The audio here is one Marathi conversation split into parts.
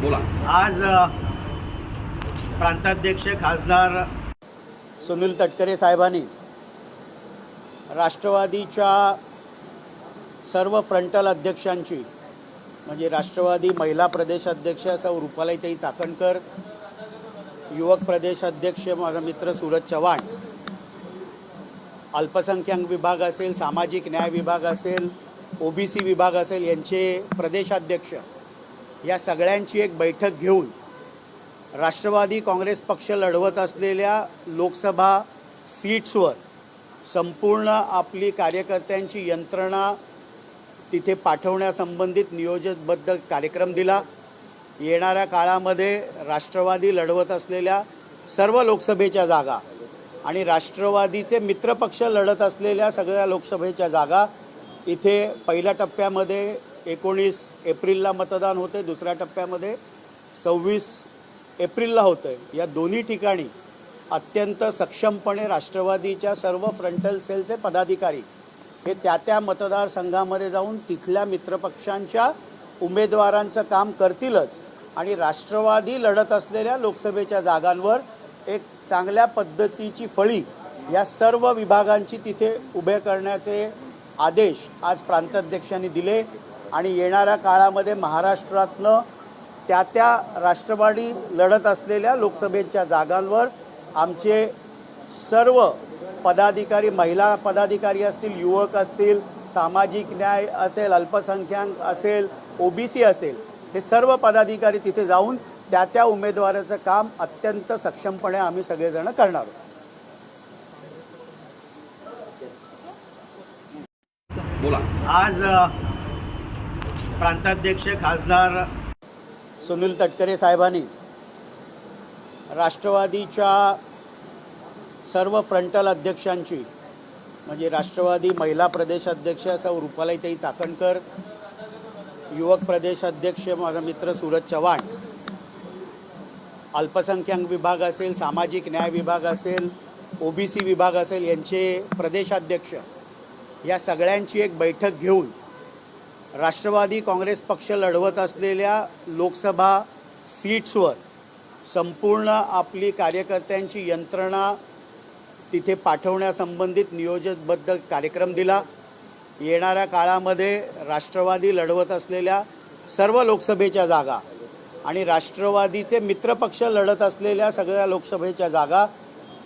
बोला. आज प्रांताध्यक्ष खासदार सुनील तटकरे साहेबांनी राष्ट्रवादीच्या सर्व फ्रंटल अध्यक्षांची म्हणजे राष्ट्रवादी महिला प्रदेश अध्यक्ष सौ रुपालाईताई चाकणकर युवक प्रदेश अध्यक्ष माझा मित्र सूरज चव्हाण अल्पसंख्याक विभाग असेल सामाजिक न्याय विभाग असेल ओबीसी विभाग असेल यांचे प्रदेशाध्यक्ष या सगळ्यांची एक बैठक घेऊन राष्ट्रवादी काँग्रेस पक्ष लढवत असलेल्या लोकसभा सीट्सवर संपूर्ण आपली कार्यकर्त्यांची यंत्रणा तिथे पाठवण्यासंबंधित नियोजनबद्ध कार्यक्रम दिला. येणाऱ्या काळामध्ये राष्ट्रवादी लढवत असलेल्या सर्व लोकसभेच्या जागा आणि राष्ट्रवादीचे मित्रपक्ष लढत असलेल्या सगळ्या लोकसभेच्या जागा इथे पहिल्या टप्प्यामध्ये एकोणीस एप्रिलला मतदान होते दुसऱ्या टप्प्यामध्ये. सव्वीस एप्रिलला होतं आहे या दोन्ही ठिकाणी अत्यंत सक्षमपणे राष्ट्रवादीच्या सर्व फ्रंटल सेलचे पदाधिकारी हे त्या त्या मतदारसंघामध्ये जाऊन तिथल्या मित्रपक्षांच्या उमेदवारांचं काम करतीलच. आणि राष्ट्रवादी लढत असलेल्या लोकसभेच्या जागांवर एक चांगल्या पद्धतीची फळी या सर्व विभागांची तिथे उभे करण्याचे आदेश आज प्रांताध्यक्षांनी दिले. आणि येणाऱ्या काळामध्ये महाराष्ट्रातनं त्या त्या राष्ट्रवादी लढत असलेल्या लोकसभेच्या जागांवर आमचे सर्व पदाधिकारी महिला पदाधिकारी असतील युवक असतील सामाजिक न्याय असेल अल्पसंख्याक असेल ओबीसी असेल हे सर्व पदाधिकारी तिथे जाऊन त्या त्या उमेदवाराचं काम अत्यंत सक्षमपणे आम्ही सगळेजण करणार आहोत. बोला. आज प्रांताध्यक्ष खासदार सुनील तटकरे साहेबांनी राष्ट्रवादीच्या सर्व फ्रंटल अध्यक्षांची म्हणजे राष्ट्रवादी महिला प्रदेश अध्यक्ष रुपालाईताई चाकणकर युवक प्रदेश अध्यक्ष माझा मित्र सूरज चव्हाण अल्पसंख्याक विभाग असेल सामाजिक न्याय विभाग असेल ओबीसी विभाग असेल यांचे प्रदेशाध्यक्ष या सगळ्यांची एक बैठक घेऊन राष्ट्रवादी काँग्रेस पक्ष लढवत असलेल्या लोकसभा सीट्सवर संपूर्ण आपली कार्यकर्त्यांची यंत्रणा तिथे पाठवण्यासंबंधित नियोजनबद्ध कार्यक्रम दिला. येणाऱ्या काळामध्ये राष्ट्रवादी लढवत असलेल्या सर्व लोकसभेच्या जागा आणि राष्ट्रवादीचे मित्रपक्ष लढत असलेल्या सगळ्या लोकसभेच्या जागा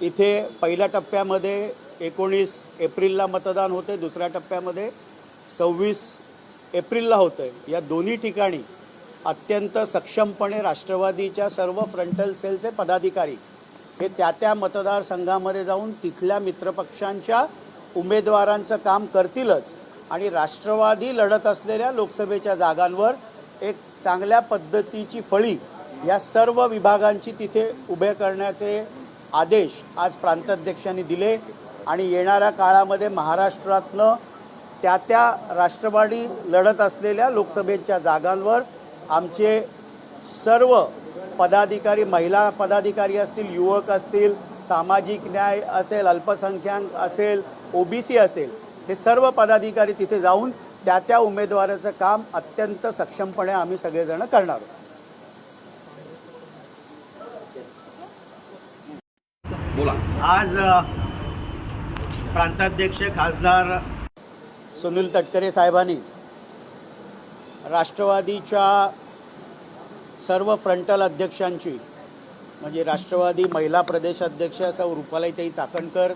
इथे पहिल्या टप्प्यामध्ये एकोणीस एप्रिलला मतदान होते दुसऱ्या टप्प्यामध्ये सव्वीस एप्रिलला होतं आहे या दोन्ही ठिकाणी अत्यंत सक्षमपणे राष्ट्रवादीच्या सर्व फ्रंटल सेलचे पदाधिकारी हे त्या त्या मतदारसंघामध्ये जाऊन तिथल्या मित्रपक्षांच्या उमेदवारांचं काम करतीलच आणि राष्ट्रवादी लढत असलेल्या लोकसभेच्या जागांवर एक चांगल्या पद्धतीची फळी या सर्व विभागांची तिथे उभे करण्याचे आदेश आज प्रांताध्यक्षांनी दिले आणि येणाऱ्या काळामध्ये महाराष्ट्रातलं त्या त्या राष्ट्रवादी लढत असलेल्या लोकसभेच्या जागांवर आमचे सर्व पदाधिकारी महिला पदाधिकारी असतील युवक असतील सामाजिक न्याय असेल अल्पसंख्याक असेल ओबीसी असेल हे सर्व पदाधिकारी तिथे जाऊन त्या त्या उमेदवाराचं काम अत्यंत सक्षमपणे आम्ही सगळेजण करणार आहोत. बोला. आज प्रांताध्यक्ष खासदार सुनील तटकरे साहेबांनी राष्ट्रवादीच्या सर्व फ्रंटल अध्यक्षांची म्हणजे राष्ट्रवादी महिला प्रदेश अध्यक्ष सौ रुपालाईताई चाकणकर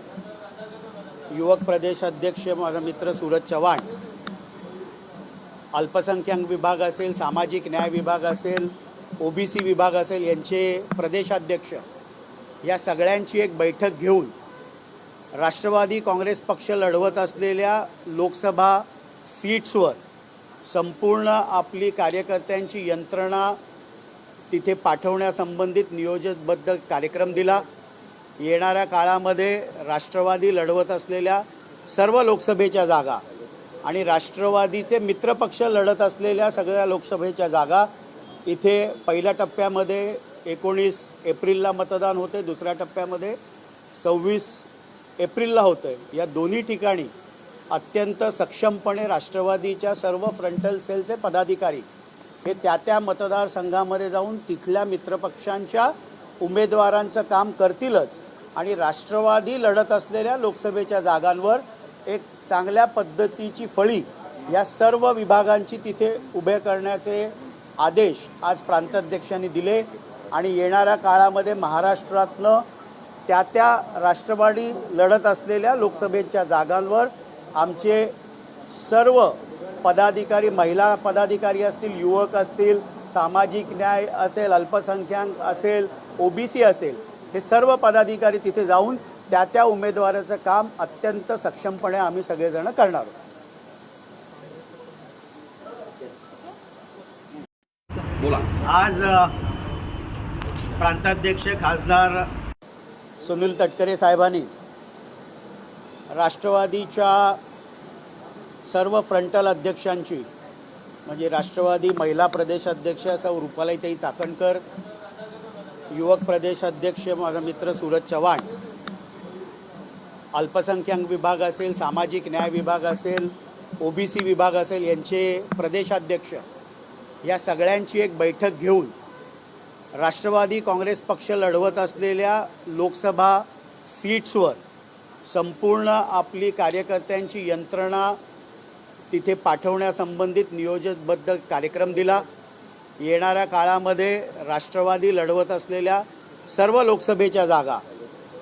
युवक प्रदेश अध्यक्ष माझा मित्र सूरज चव्हाण अल्पसंख्याक विभाग असेल सामाजिक न्याय विभाग असेल ओबीसी विभाग असेल यांचे प्रदेशाध्यक्ष या सगळ्यांची एक बैठक घेऊन राष्ट्रवादी काँग्रेस पक्ष लढवत असलेल्या लोकसभा सीट्सवर संपूर्ण आपली कार्यकर्त्यांची यंत्रणा तिथे पाठवण्यासंबंधित नियोजनबद्ध कार्यक्रम दिला. येणाऱ्या काळामध्ये राष्ट्रवादी लढवत असलेल्या सर्व लोकसभेच्या जागा आणि राष्ट्रवादीचे मित्रपक्ष लढत असलेल्या सगळ्या लोकसभेच्या जागा इथे पहिल्या टप्प्यामध्ये एकोणीस एप्रिलला मतदान होते दुसऱ्या टप्प्यामध्ये सव्वीस एप्रिलला होतं आहे या दोन्ही ठिकाणी अत्यंत सक्षमपणे राष्ट्रवादीच्या सर्व फ्रंटल सेलचे पदाधिकारी हे त्या त्या मतदारसंघामध्ये जाऊन तिथल्या मित्रपक्षांच्या उमेदवारांचं काम करतीलच. आणि राष्ट्रवादी लढत असलेल्या लोकसभेच्या जागांवर एक चांगल्या पद्धतीची फळी या सर्व विभागांची तिथे उभे करण्याचे आदेश आज प्रांताध्यक्षांनी दिले. आणि येणाऱ्या काळामध्ये महाराष्ट्रातलं त्या त्या राष्ट्रवादी लढत असलेल्या लोकसभेच्या जागांवर आमचे सर्व पदाधिकारी महिला पदाधिकारी असतील युवक असतील सामाजिक न्याय असेल अल्पसंख्याक असेल ओबीसी असेल हे सर्व पदाधिकारी तिथे जाऊन त्या त्या उमेदवाराचं काम अत्यंत सक्षमपणे आम्ही सगळेजण करणार आहोत. बोला. आज प्रांताध्यक्ष खासदार सुनील तटकरे साहेबांनी राष्ट्रवादीच्या सर्व फ्रंटल अध्यक्षांची म्हणजे राष्ट्रवादी महिला प्रदेश अध्यक्ष सौ रुपालाईताई चाकणकर युवक प्रदेश अध्यक्ष माझा मित्र सूरज चव्हाण अल्पसंख्याक विभाग असेल सामाजिक न्याय विभाग असेल ओबीसी विभाग असेल यांचे प्रदेशाध्यक्ष या सगळ्यांची एक बैठक घेऊन राष्ट्रवादी काँग्रेस पक्ष लढवत असलेल्या लोकसभा सीट्सवर संपूर्ण आपली कार्यकर्त्यांची यंत्रणा तिथे पाठवण्यासंबंधित नियोजनबद्ध कार्यक्रम दिला. येणाऱ्या काळामध्ये राष्ट्रवादी लढवत असलेल्या सर्व लोकसभेच्या जागा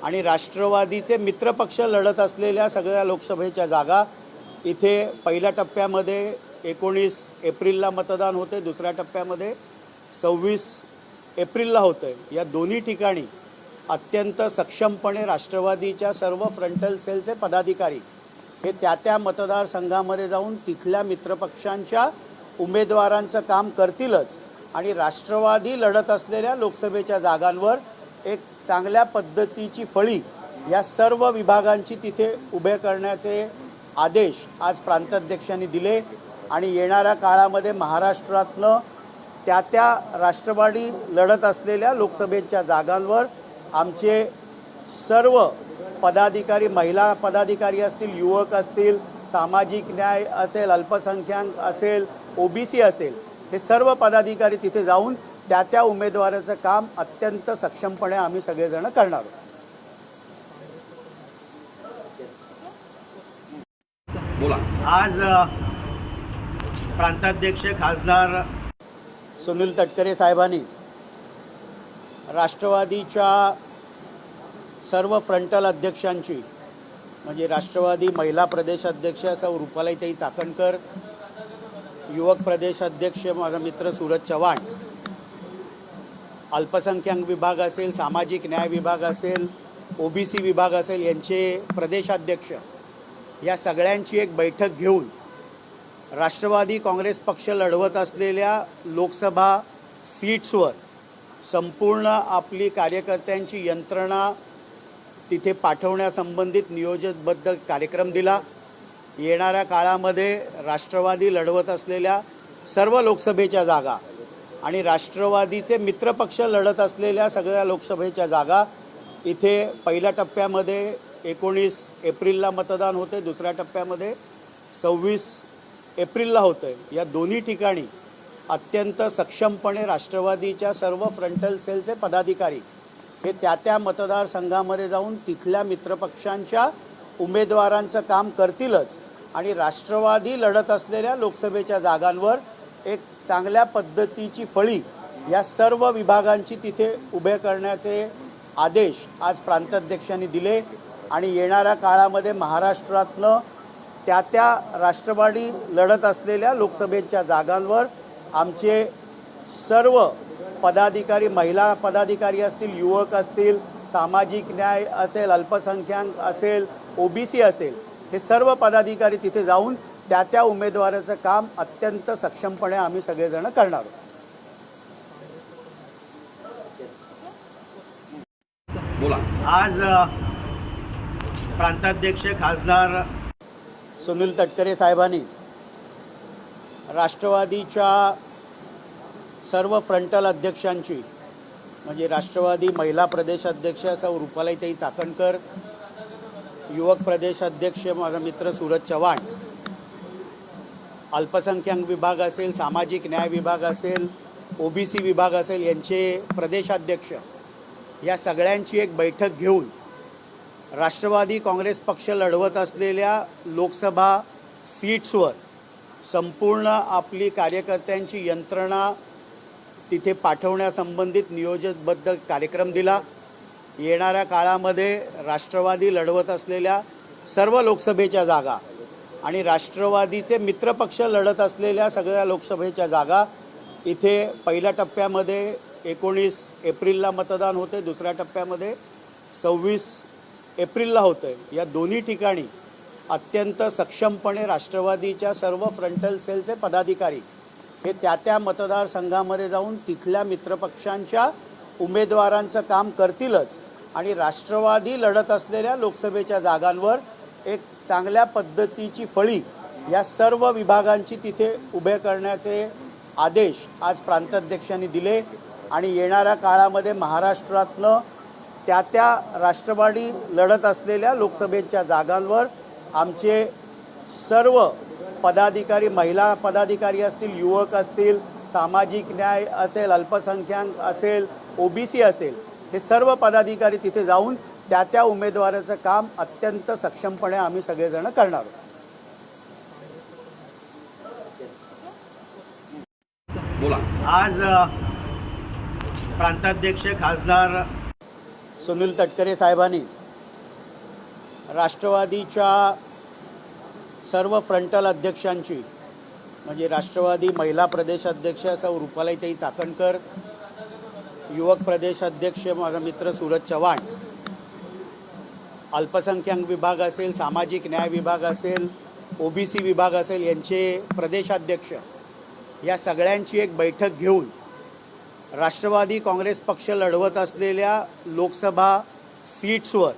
आणि राष्ट्रवादीचे मित्रपक्ष लढत असलेल्या सगळ्या लोकसभेच्या जागा इथे पहिल्या टप्प्यामध्ये एकोणीस एप्रिलला मतदान होते दुसऱ्या टप्प्यामध्ये सव्वीस एप्रिलला होतं आहे या दोन्ही ठिकाणी अत्यंत सक्षमपणे राष्ट्रवादीच्या सर्व फ्रंटल सेलचे पदाधिकारी हे त्या त्या मतदारसंघामध्ये जाऊन तिथल्या मित्रपक्षांच्या उमेदवारांचं काम करतीलच. आणि राष्ट्रवादी लढत असलेल्या लोकसभेच्या जागांवर एक चांगल्या पद्धतीची फळी या सर्व विभागांची तिथे उभे करण्याचे आदेश आज प्रांताध्यक्षांनी दिले. आणि येणाऱ्या काळामध्ये महाराष्ट्रातनं त्या त्या राष्ट्रवादी लढत असलेल्या लोकसभेच्या जागांवर आमचे सर्व पदाधिकारी महिला पदाधिकारी असतील युवक असतील सामाजिक न्याय असेल अल्पसंख्याक असेल ओबीसी असेल हे सर्व पदाधिकारी तिथे जाऊन त्या त्या उमेदवाराचं काम अत्यंत सक्षमपणे आम्ही सगळेजण करणार आहोत. बोला. आज प्रांताध्यक्ष खासदार सुनील तटकरे साहेबांनी राष्ट्रवादीच्या सर्व फ्रंटल अध्यक्षांची म्हणजे राष्ट्रवादी महिला प्रदेश अध्यक्ष सौ रुपालाईताई चाकणकर युवक प्रदेश अध्यक्ष माझा मित्र सूरज चव्हाण अल्पसंख्याक विभाग असेल सामाजिक न्याय विभाग असेल ओबीसी विभाग असेल यांचे प्रदेशाध्यक्ष या सगळ्यांची एक बैठक घेऊन राष्ट्रवादी काँग्रेस पक्ष लढवत असलेल्या लोकसभा सीट्सवर संपूर्ण आपली कार्यकर्त्यांची यंत्रणा तिथे पाठवण्यासंबंधित नियोजनबद्ध कार्यक्रम दिला. येणाऱ्या काळामध्ये राष्ट्रवादी लढवत असलेल्या सर्व लोकसभेच्या जागा आणि राष्ट्रवादीचे मित्रपक्ष लढत असलेल्या सगळ्या लोकसभेच्या जागा इथे पहिल्या टप्प्यामध्ये एकोणीस एप्रिलला मतदान होते दुसऱ्या टप्प्यामध्ये सव्वीस एप्रिलला होतं आहे या दोन्ही ठिकाणी अत्यंत सक्षमपणे राष्ट्रवादीच्या सर्व फ्रंटल सेलचे पदाधिकारी हे त्या त्या मतदारसंघामध्ये जाऊन तिथल्या मित्रपक्षांच्या उमेदवारांचं काम करतीलच. आणि राष्ट्रवादी लढत असलेल्या लोकसभेच्या जागांवर एक चांगल्या पद्धतीची फळी या सर्व विभागांची तिथे उभे करण्याचे आदेश आज प्रांताध्यक्षांनी दिले. आणि येणाऱ्या काळामध्ये महाराष्ट्रातलं त्या त्या राष्ट्रवादी लढत असलेल्या लोकसभेच्या जागांवर आमचे सर्व पदाधिकारी महिला पदाधिकारी असतील युवक असतील सामाजिक न्याय असेल अल्पसंख्याक असेल ओबीसी असेल हे सर्व पदाधिकारी तिथे जाऊन त्या त्या उमेदवाराचं काम अत्यंत सक्षमपणे आम्ही सगळेजण करणार आहोत. बोला. आज प्रांताध्यक्ष खासदार सुनील तटकरे साहेबांनी राष्ट्रवादीच्या सर्व फ्रंटल अध्यक्षांची म्हणजे राष्ट्रवादी महिला प्रदेश अध्यक्ष सौ रुपालाईताई चाकणकर युवक प्रदेश अध्यक्ष माझा मित्र सूरज चव्हाण अल्पसंख्याक विभाग असेल सामाजिक न्याय विभाग असेल ओबीसी विभाग असेल यांचे प्रदेशाध्यक्ष या सगळ्यांची एक बैठक घेऊन राष्ट्रवादी काँग्रेस पक्ष लढवत असलेल्या लोकसभा सीट्सवर संपूर्ण आपली कार्यकर्त्यांची यंत्रणा तिथे पाठवण्यासंबंधित नियोजनबद्ध कार्यक्रम दिला. येणाऱ्या काळामध्ये राष्ट्रवादी लढवत असलेल्या सर्व लोकसभेच्या जागा आणि राष्ट्रवादीचे मित्रपक्ष लढत असलेल्या सगळ्या लोकसभेच्या जागा इथे पहिल्या टप्प्यामध्ये एकोणीस एप्रिलला मतदान होते दुसऱ्या टप्प्यामध्ये सव्वीस एप्रिलला होतं आहे या दोन्ही ठिकाणी अत्यंत सक्षमपणे राष्ट्रवादीच्या सर्व फ्रंटल सेलचे पदाधिकारी हे त्या त्या मतदारसंघामध्ये जाऊन तिथल्या मित्रपक्षांच्या उमेदवारांचं काम करतीलच आणि राष्ट्रवादी लढत असलेल्या लोकसभेच्या जागांवर एक चांगल्या पद्धतीची फळी या सर्व विभागांची तिथे उभे करण्याचे आदेश आज प्रांताध्यक्षांनी दिले आणि येणाऱ्या काळामध्ये महाराष्ट्रातलं त्या त्या राष्ट्रवादी लढत असलेल्या लोकसभेच्या जागांवर आमचे सर्व पदाधिकारी महिला पदाधिकारी असतील युवक असतील सामाजिक न्याय असेल अल्पसंख्याक असेल ओबीसी असेल हे सर्व पदाधिकारी तिथे जाऊन त्या त्या उमेदवाराचं काम अत्यंत सक्षमपणे आम्ही सगळेजण करणार आहोत. बोला. आज प्रांताध्यक्ष खासदार सुनील तटकरे साहेबांनी राष्ट्रवादीच्या सर्व फ्रंटल अध्यक्षांची म्हणजे राष्ट्रवादी महिला प्रदेश अध्यक्ष सौ रुपालाईताई चाकणकर युवक प्रदेश अध्यक्ष माझा मित्र सूरज चव्हाण अल्पसंख्याक विभाग असेल सामाजिक न्याय विभाग असेल ओबीसी विभाग असेल यांचे प्रदेशाध्यक्ष या सगळ्यांची एक बैठक घेऊन राष्ट्रवादी काँग्रेस पक्ष लढवत असलेल्या लोकसभा सीट्सवर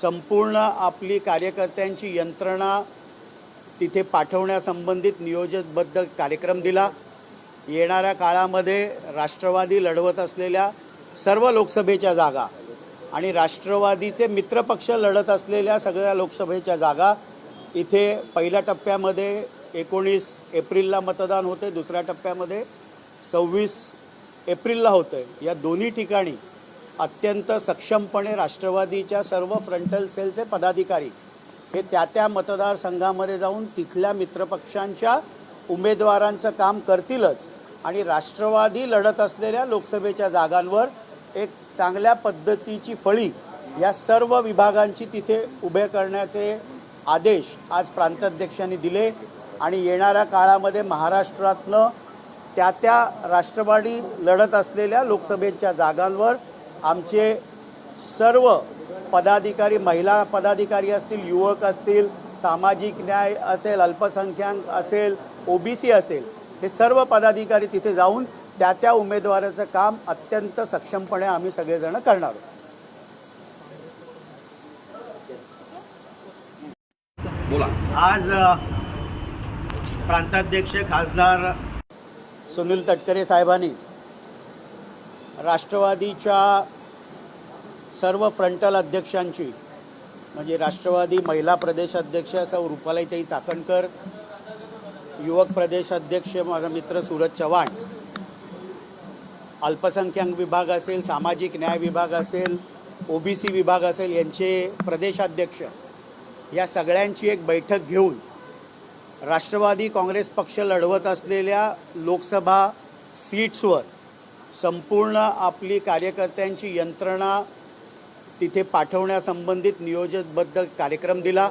संपूर्ण आपली कार्यकर्त्यांची यंत्रणा तिथे पाठवण्यासंबंधित नियोजनबद्ध कार्यक्रम दिला. येणाऱ्या काळामध्ये राष्ट्रवादी लढवत असलेल्या सर्व लोकसभेच्या जागा आणि राष्ट्रवादीचे मित्रपक्ष लढत असलेल्या सगळ्या लोकसभेच्या जागा इथे पहिल्या टप्प्यामध्ये एकोणीस एप्रिलला मतदान होते दुसऱ्या टप्प्यामध्ये सव्वीस एप्रिलला होतं आहे या दोन्ही ठिकाणी अत्यंत सक्षमपणे राष्ट्रवादीच्या सर्व फ्रंटल सेलचे पदाधिकारी हे त्या त्या मतदारसंघामध्ये जाऊन तिथल्या मित्रपक्षांच्या उमेदवारांचं काम करतीलच आणि राष्ट्रवादी लढत असलेल्या लोकसभेच्या जागांवर एक चांगल्या पद्धतीची फळी या सर्व विभागांची तिथे उभे करण्याचे आदेश आज प्रांताध्यक्षांनी दिले आणि येणाऱ्या काळामध्ये महाराष्ट्रातनं त्या त्या राष्ट्रवादी लढत असलेल्या लोकसभेच्या जागांवर आमचे सर्व पदाधिकारी महिला पदाधिकारी असतील युवक असतील सामाजिक न्याय असेल अल्पसंख्याक असेल ओबीसी असेल हे सर्व पदाधिकारी तिथे जाऊन त्या त्या उमेदवाराचं काम अत्यंत सक्षमपणे आम्ही सगळेजण करणार आहोत. बोला. आज प्रांताध्यक्ष खासदार सुनील तटकरे साहेबांनी राष्ट्रवादीच्या सर्व फ्रंटल अध्यक्षांची म्हणजे राष्ट्रवादी महिला प्रदेश अध्यक्ष सौ रुपालाईताई चाकणकर युवक प्रदेश अध्यक्ष माझा मित्र सूरज चव्हाण अल्पसंख्याक विभाग असेल सामाजिक न्याय विभाग असेल ओबीसी विभाग असेल यांचे प्रदेशाध्यक्ष या सगळ्यांची एक बैठक घेऊन राष्ट्रवादी काँग्रेस पक्ष लढवत असलेल्या लोकसभा सीट्सवर संपूर्ण आपली कार्यकर्त्यांची यंत्रणा तिथे पाठवण्यासंबंधित नियोजनबद्ध कार्यक्रम दिला.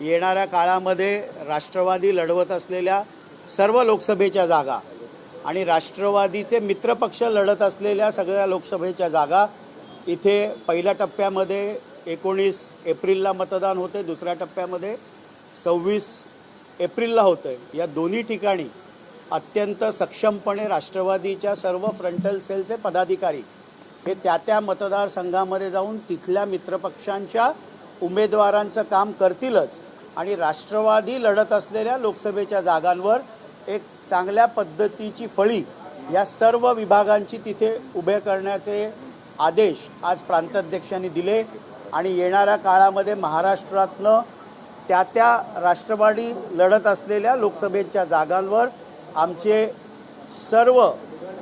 येणाऱ्या काळामध्ये राष्ट्रवादी लढवत असलेल्या सर्व लोकसभेच्या जागा आणि राष्ट्रवादीचे मित्रपक्ष लढत असलेल्या सगळ्या लोकसभेच्या जागा इथे पहिल्या टप्प्यामध्ये एकोणीस एप्रिलला मतदान होते दुसऱ्या टप्प्यामध्ये सव्वीस एप्रिलला होतं आहे या दोन्ही ठिकाणी अत्यंत सक्षमपणे राष्ट्रवादीच्या सर्व फ्रंटल सेलचे पदाधिकारी हे त्या त्या मतदारसंघामध्ये जाऊन तिथल्या मित्रपक्षांच्या उमेदवारांचं काम करतीलच. आणि राष्ट्रवादी लढत असलेल्या लोकसभेच्या जागांवर एक चांगल्या पद्धतीची फळी या सर्व विभागांची तिथे उभे करण्याचे आदेश आज प्रांताध्यक्षांनी दिले. आणि येणाऱ्या काळामध्ये महाराष्ट्रातनं त्या त्या राष्ट्रवादी लढत असलेल्या लोकसभेच्या जागांवर आमचे सर्व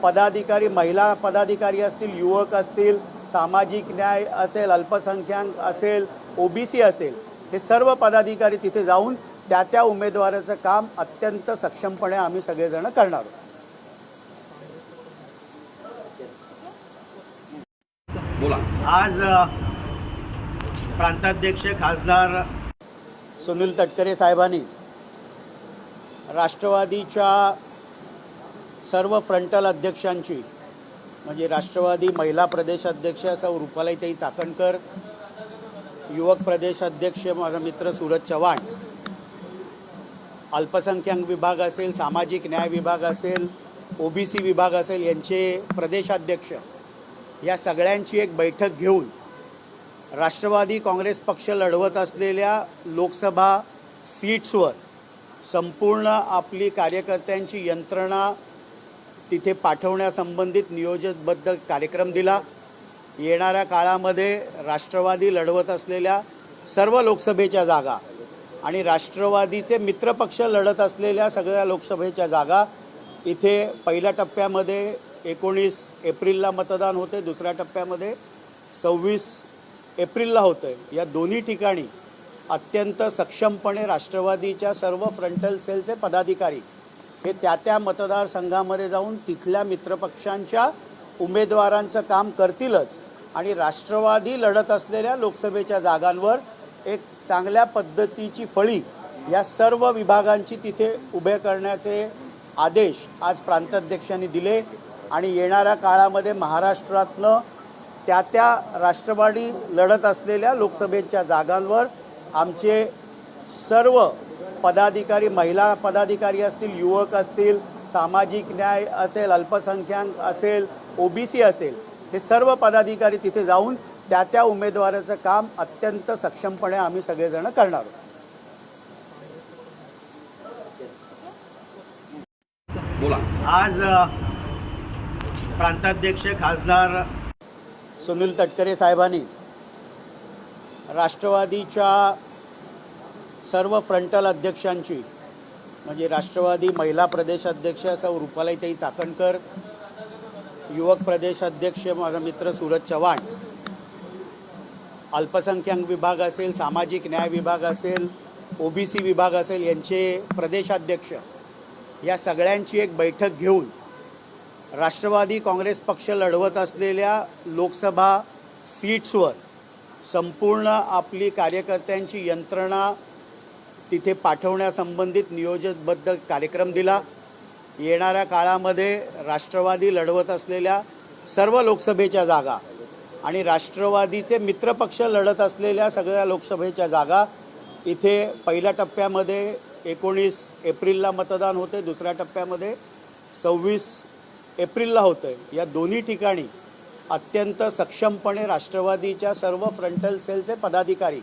पदाधिकारी महिला पदाधिकारी असतील युवक असतील सामाजिक न्याय असेल अल्पसंख्याक असेल ओबीसी असेल हे सर्व पदाधिकारी तिथे जाऊन त्या त्या उमेदवाराचं काम अत्यंत सक्षमपणे आम्ही सगळेजण करणार आहोत. बोला. आज प्रांताध्यक्ष खासदार सुनील तटकरे साहेबांनी राष्ट्रवादीच्या सर्व फ्रंटल अध्यक्षांची म्हणजे राष्ट्रवादी महिला प्रदेश अध्यक्ष सौ रुपालाईताई चाकणकर युवक प्रदेश अध्यक्ष माझा मित्र सूरज चव्हाण अल्पसंख्याक विभाग असेल सामाजिक न्याय विभाग असेल ओबीसी विभाग असेल यांचे प्रदेशाध्यक्ष या सगळ्यांची एक बैठक घेऊन राष्ट्रवादी काँग्रेस पक्ष लढवत असलेल्या लोकसभा सीट्सवर संपूर्ण आपली कार्यकर्त्यांची यंत्रणा तिथे पाठवण्यासंबंधित नियोजनबद्ध कार्यक्रम दिला. येणाऱ्या काळामध्ये राष्ट्रवादी लढवत असलेल्या सर्व लोकसभेच्या जागा आणि राष्ट्रवादीचे मित्रपक्ष लढत असलेल्या सगळ्या लोकसभेच्या जागा इथे पहिल्या टप्प्यामध्ये एकोणीस एप्रिलला मतदान होते दुसऱ्या टप्प्यामध्ये सव्वीस एप्रिलला होतं आहे या दोन्ही ठिकाणी अत्यंत सक्षमपणे राष्ट्रवादीच्या सर्व फ्रंटल सेलचे पदाधिकारी हे त्या त्या मतदारसंघामध्ये जाऊन तिथल्या मित्रपक्षांच्या उमेदवारांचं काम करतीलच आणि राष्ट्रवादी लढत असलेल्या लोकसभेच्या जागांवर एक चांगल्या पद्धतीची फळी या सर्व विभागांची तिथे उभे करण्याचे आदेश आज प्रांताध्यक्षांनी दिले आणि येणाऱ्या काळामध्ये महाराष्ट्रातनं त्या त्या राष्ट्रवादी लढत असलेल्या लोकसभेच्या जागांवर आमचे सर्व पदाधिकारी महिला पदाधिकारी असतील युवक असतील सामाजिक न्याय असेल अल्पसंख्याक असेल ओबीसी असेल हे सर्व पदाधिकारी तिथे जाऊन त्या त्या उमेदवाराचं काम अत्यंत सक्षमपणे आम्ही सगळेजण करणार आहोत. बोला. आज प्रांताध्यक्ष खासदार सुनील तटकरे साहेबांनी राष्ट्रवादीच्या सर्व फ्रंटल अध्यक्षांची म्हणजे राष्ट्रवादी महिला प्रदेश अध्यक्ष सौ रुपालाईताई चाकणकर युवक प्रदेश अध्यक्ष माझा मित्र सूरज चव्हाण अल्पसंख्याक विभाग असेल सामाजिक न्याय विभाग असेल ओबीसी विभाग असेल यांचे प्रदेशाध्यक्ष या सगळ्यांची एक बैठक घेऊन राष्ट्रवादी काँग्रेस पक्ष लढवत असलेल्या लोकसभा सीट्सवर संपूर्ण आपली कार्यकर्त्यांची यंत्रणा तिथे पाठवण्यासंबंधित नियोजनबद्ध कार्यक्रम दिला. येणाऱ्या काळामध्ये राष्ट्रवादी लढवत असलेल्या सर्व लोकसभेच्या जागा आणि राष्ट्रवादीचे मित्रपक्ष लढत असलेल्या सगळ्या लोकसभेच्या जागा इथे पहिल्या टप्प्यामध्ये एकोणीस एप्रिलला मतदान होते दुसऱ्या टप्प्यामध्ये सव्वीस एप्रिलला होतं आहे या दोन्ही ठिकाणी अत्यंत सक्षमपणे राष्ट्रवादीच्या सर्व फ्रंटल सेलचे पदाधिकारी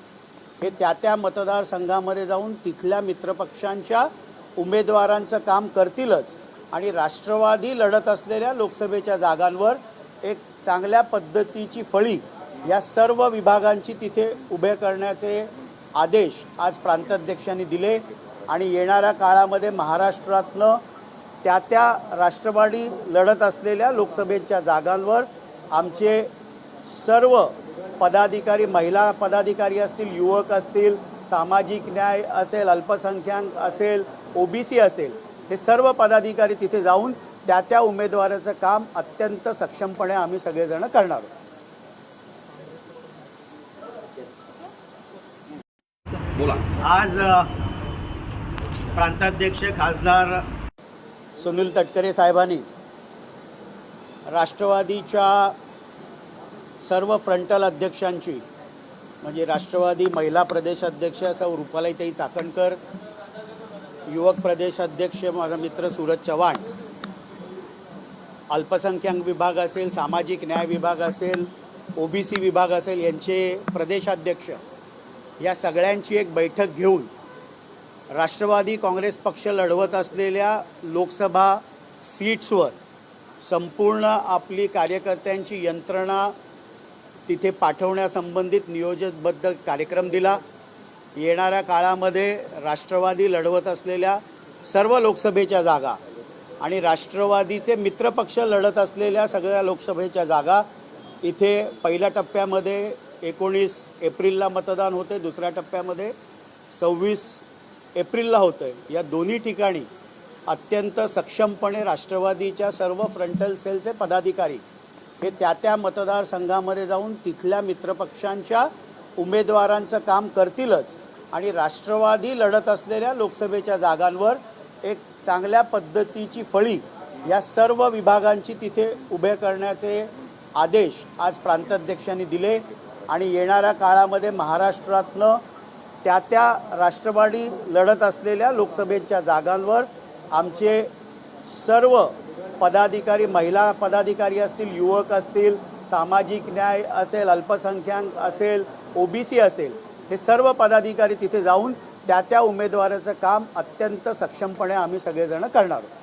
हे त्या त्या मतदारसंघामध्ये जाऊन तिथल्या मित्रपक्षांच्या उमेदवारांचं काम करतीलच आणि राष्ट्रवादी लढत असलेल्या लोकसभेच्या जागांवर एक चांगल्या पद्धतीची फळी या सर्व विभागांची तिथे उभे करण्याचे आदेश आज प्रांताध्यक्षांनी दिले आणि येणाऱ्या काळामध्ये महाराष्ट्रातनं त्या त्या राष्ट्रवादी लढत असलेल्या लोकसभेच्या जागांवर आमचे सर्व पदाधिकारी महिला पदाधिकारी असतील युवक असतील सामाजिक न्याय असेल अल्पसंख्याक असेल ओबीसी असेल हे सर्व पदाधिकारी तिथे जाऊन त्या त्या उमेदवाराचं काम अत्यंत सक्षमपणे आम्ही सगळेजण करणार आहोत. बोला. आज प्रांताध्यक्ष खासदार सुनील तटकरे साहेबांनी राष्ट्रवादीच्या सर्व फ्रंटल अध्यक्षांची म्हणजे राष्ट्रवादी महिला प्रदेश अध्यक्ष सौ रुपालाईताई चाकणकर युवक प्रदेश अध्यक्ष माझा मित्र सूरज चव्हाण अल्पसंख्याक विभाग असेल सामाजिक न्याय विभाग असेल ओबीसी विभाग असेल यांचे प्रदेशाध्यक्ष या सगळ्यांची एक बैठक घेऊन राष्ट्रवादी काँग्रेस पक्ष लढवत असलेल्या लोकसभा सीट्सवर संपूर्ण आपली कार्यकर्त्यांची यंत्रणा तिथे पाठवण्यासंबंधित नियोजनबद्ध कार्यक्रम दिला. येणाऱ्या काळामध्ये राष्ट्रवादी लढवत असलेल्या सर्व लोकसभेच्या जागा आणि राष्ट्रवादीचे मित्रपक्ष लढत असलेल्या सगळ्या लोकसभेच्या जागा इथे पहिल्या टप्प्यामध्ये एकोणीस एप्रिलला मतदान होते दुसऱ्या टप्प्यामध्ये सव्वीस एप्रिलला होतं आहे या दोन्ही ठिकाणी अत्यंत सक्षमपणे राष्ट्रवादीच्या सर्व फ्रंटल सेलचे पदाधिकारी हे त्या त्या मतदारसंघामध्ये जाऊन तिथल्या मित्रपक्षांच्या उमेदवारांचं काम करतीलच आणि राष्ट्रवादी लढत असलेल्या लोकसभेच्या जागांवर एक चांगल्या पद्धतीची फळी या सर्व विभागांची तिथे उभे करण्याचे आदेश आज प्रांताध्यक्षांनी दिले आणि येणाऱ्या काळामध्ये महाराष्ट्रातनं त्या त्या राष्ट्रवादी लढत असलेल्या लोकसभेच्या जागांवर आमचे सर्व पदाधिकारी महिला पदाधिकारी असतील युवक असतील सामाजिक न्याय असेल अल्पसंख्याक असेल ओबीसी असेल हे सर्व पदाधिकारी तिथे जाऊन त्या त्या उमेदवाराचं काम अत्यंत सक्षमपणे आम्ही सगळेजण करणार आहोत.